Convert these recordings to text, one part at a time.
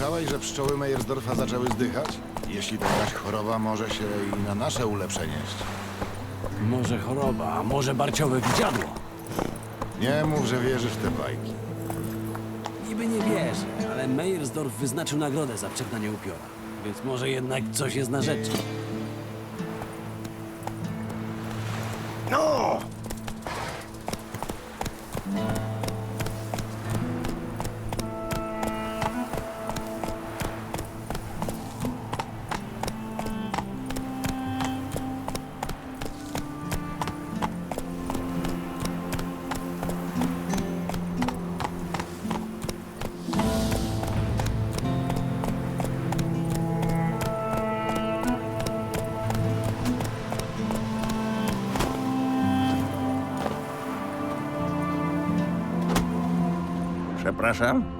słyszałeś, że pszczoły Meyersdorfa zaczęły zdychać? Jeśli to jakaś choroba, może się i na nasze ule przenieść. Może choroba, a może barciowe widziadło. Nie mów, że wierzysz w te bajki. Niby nie wierzę, ale Meyersdorf wyznaczył nagrodę za przegnanie upiora. Więc może jednak coś jest na rzeczy. Przepraszam?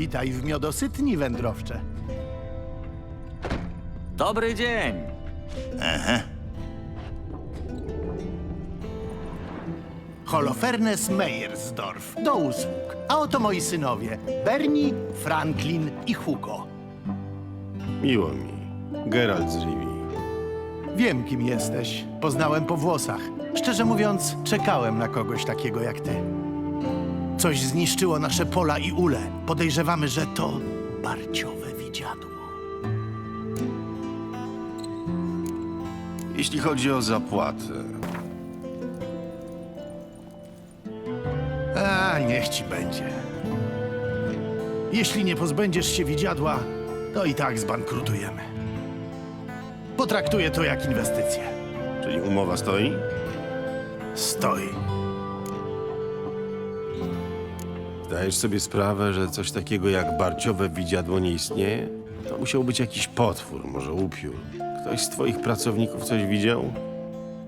Witaj w miodosytni wędrowcze. Dobry dzień. Holofernes Meyersdorf. Do usług. A oto moi synowie. Bernie, Franklin i Hugo. Miło mi. Geralt z Rivii. Wiem, kim jesteś. Poznałem po włosach. Szczerze mówiąc, czekałem na kogoś takiego jak ty. Coś zniszczyło nasze pola i ule. Podejrzewamy, że to barciowe widziadło. Jeśli chodzi o zapłatę, A, niech ci będzie. Jeśli nie pozbędziesz się widziadła, to i tak zbankrutujemy. Potraktuję to jak inwestycję. czyli umowa stoi? Stoi. Zdajesz sobie sprawę, że coś takiego jak barciowe widziadło nie istnieje? To musiał być jakiś potwór, może upiór. Ktoś z twoich pracowników coś widział?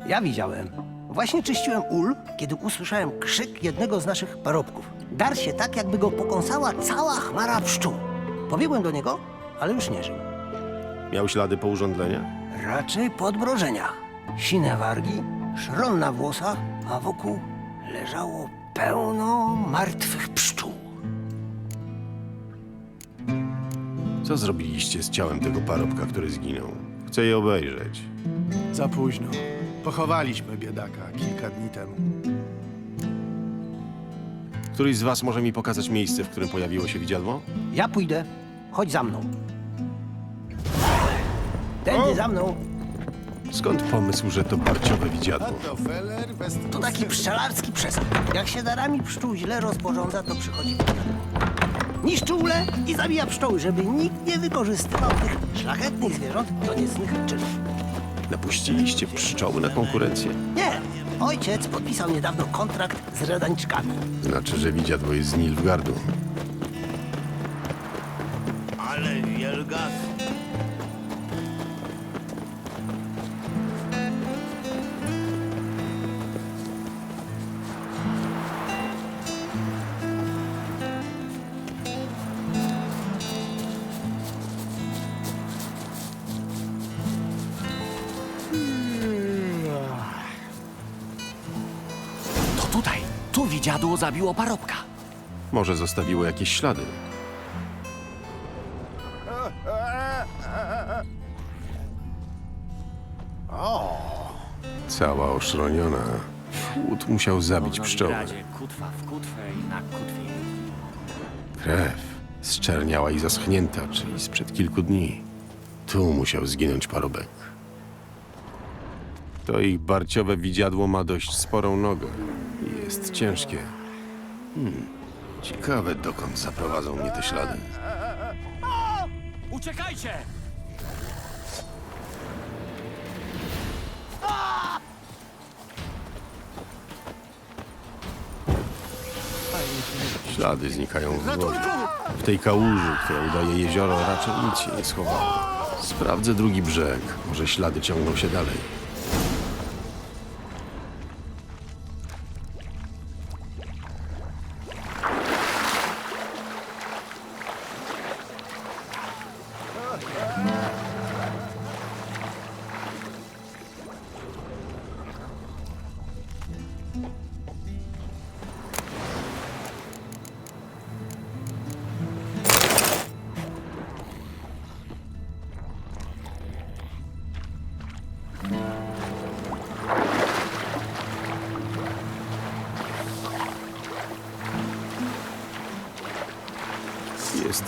Ja widziałem. Właśnie czyściłem ul, kiedy usłyszałem krzyk jednego z naszych parobków. Dar się tak, jakby go pokąsała cała chmara pszczół. Pobiegłem do niego, ale już nie żył. Miał ślady po urządzeniach? Raczej po odmrożeniach. Sine wargi, szron na włosach, a wokół leżało pełno martwych pszczół. Co zrobiliście z ciałem tego parobka, który zginął? Chcę je obejrzeć. Za późno. Pochowaliśmy biedaka kilka dni temu. Któryś z was może mi pokazać miejsce, w którym pojawiło się widziadło? Ja pójdę. Chodź za mną. Tędy za mną. Skąd pomysł, że to barciowe widziadło? To taki pszczelarski przesad. Jak się darami pszczół źle rozporządza, to przychodzi widziadło. Niszczy ule i zabija pszczoły, żeby nikt nie wykorzystywał tych szlachetnych zwierząt do niecnych czynów. Napuściliście pszczoły na konkurencję? Nie, ojciec podpisał niedawno kontrakt z redańczkami. Znaczy, że widziadło jest z Nilfgardu. Tu widziadło zabiło parobka. Może zostawiło jakieś ślady. Cała oszroniona. Chłód musiał zabić pszczoły. Kutwa w kutwę i na kutwie. Krew zczerniała i zaschnięta, czyli sprzed kilku dni. Tu musiał zginąć parobek. To ich barciowe widziadło ma dość sporą nogę. Jest ciężkie. Hmm. Ciekawe, dokąd zaprowadzą mnie te ślady. Uciekajcie! Ślady znikają w wodzie. W tej kałuży, która udaje jezioro, raczej nic się nie schowało. Sprawdzę drugi brzeg. Może ślady ciągną się dalej.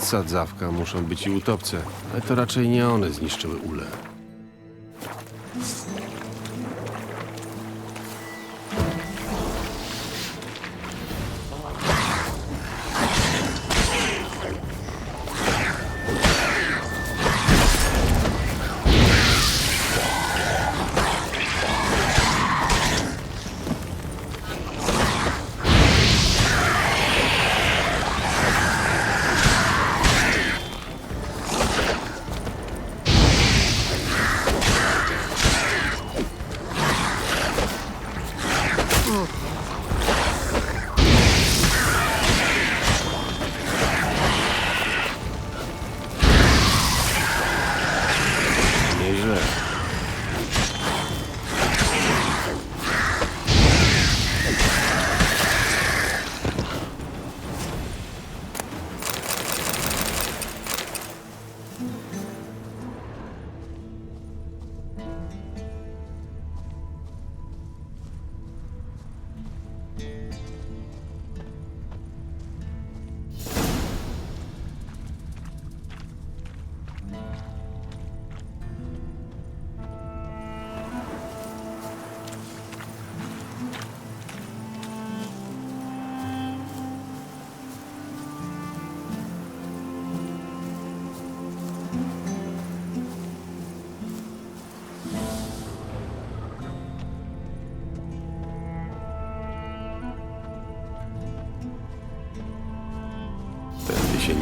Sadzawka, muszą być i utopce, ale to raczej nie one zniszczyły ulę.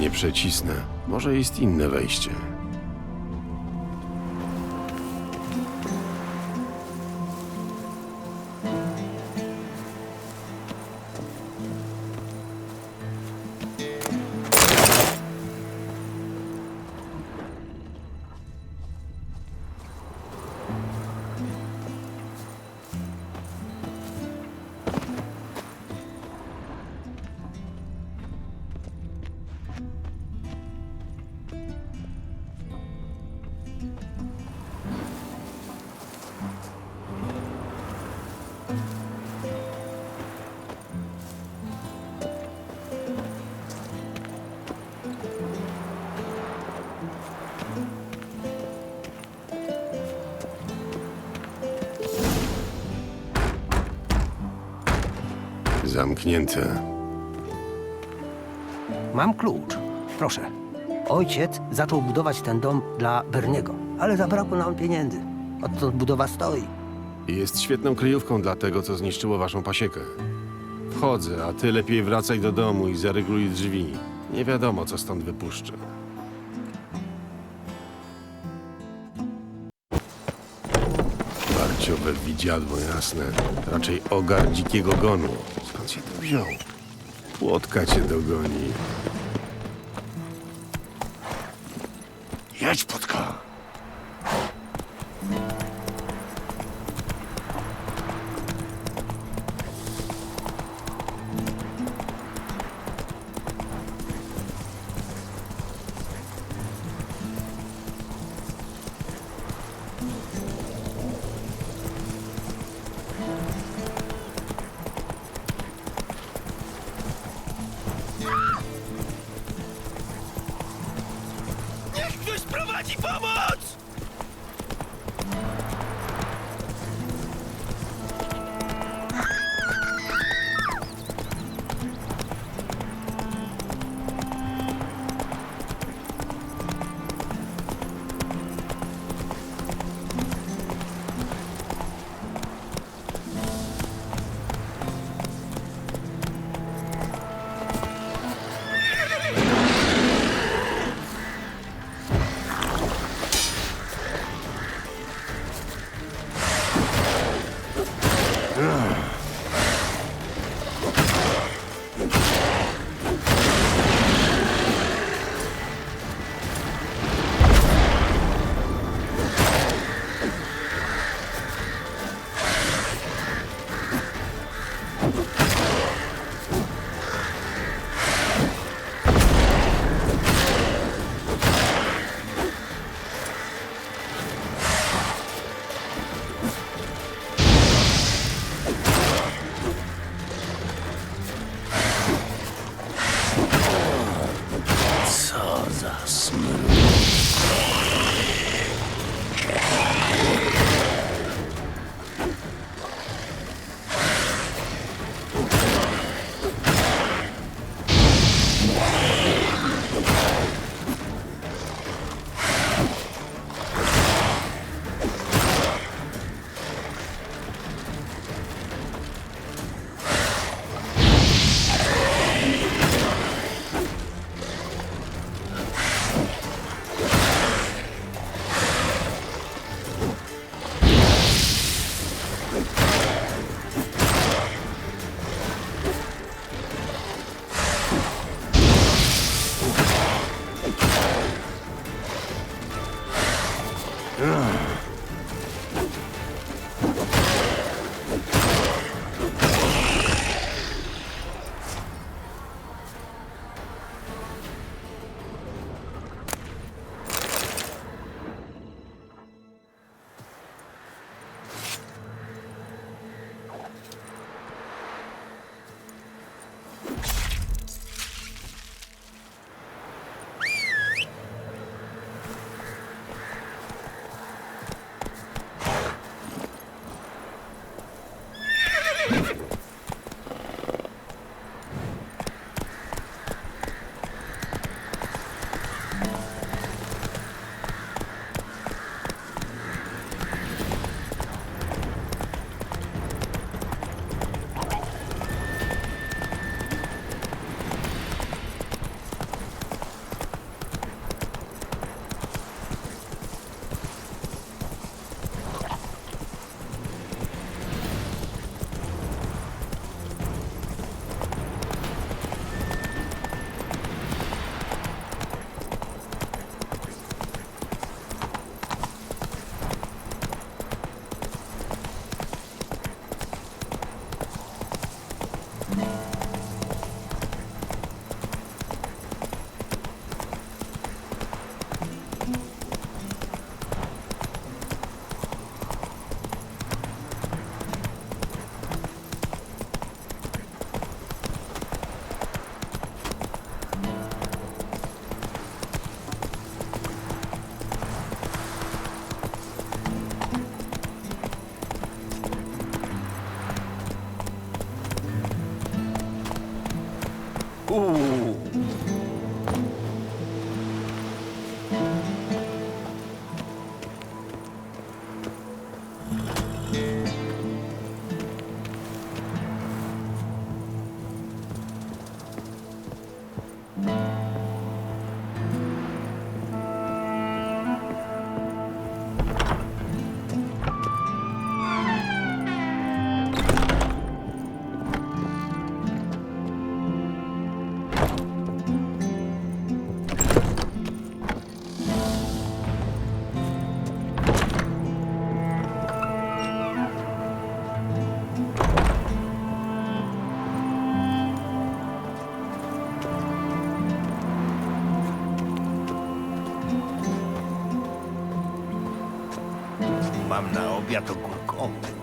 Nie przecisnę. Może jest inne wejście. Zamknięte. Mam klucz. Proszę. Ojciec zaczął budować ten dom dla Berniego, ale zabrakło nam pieniędzy. Odtąd budowa stoi. Jest świetną kryjówką dla tego, co zniszczyło waszą pasiekę. Wchodzę, a ty lepiej wracaj do domu i zarygluj drzwi. Nie wiadomo, co stąd wypuszczę. Barciowe widziadło jasne. Raczej ogar dzikiego gonu. Skąd się to wziął? Płotka cię dogoni. Jedź, płotka! Mam na obiad ogórkowy.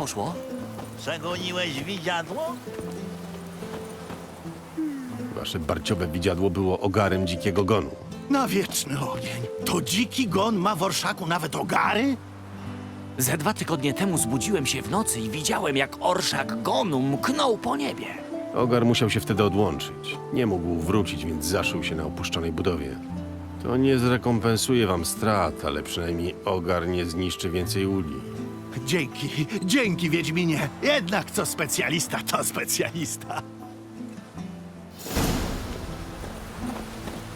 Poszło? Przegoniłeś widziadło? Wasze barciowe widziadło było ogarem dzikiego gonu. Na wieczny ogień. To dziki gon ma w orszaku nawet ogary? Ze dwa tygodnie temu zbudziłem się w nocy i widziałem, jak orszak gonu mknął po niebie. Ogar musiał się wtedy odłączyć. Nie mógł wrócić, więc zaszył się na opuszczonej budowie. To nie zrekompensuje wam strat, ale przynajmniej ogar nie zniszczy więcej uli. Dzięki, dzięki Wiedźminie. Jednak co specjalista, to specjalista.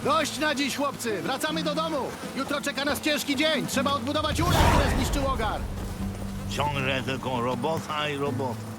Dość na dziś, chłopcy. Wracamy do domu. Jutro czeka nas ciężki dzień. Trzeba odbudować ule, które zniszczył ogar. Ciągle tylko robota i robota.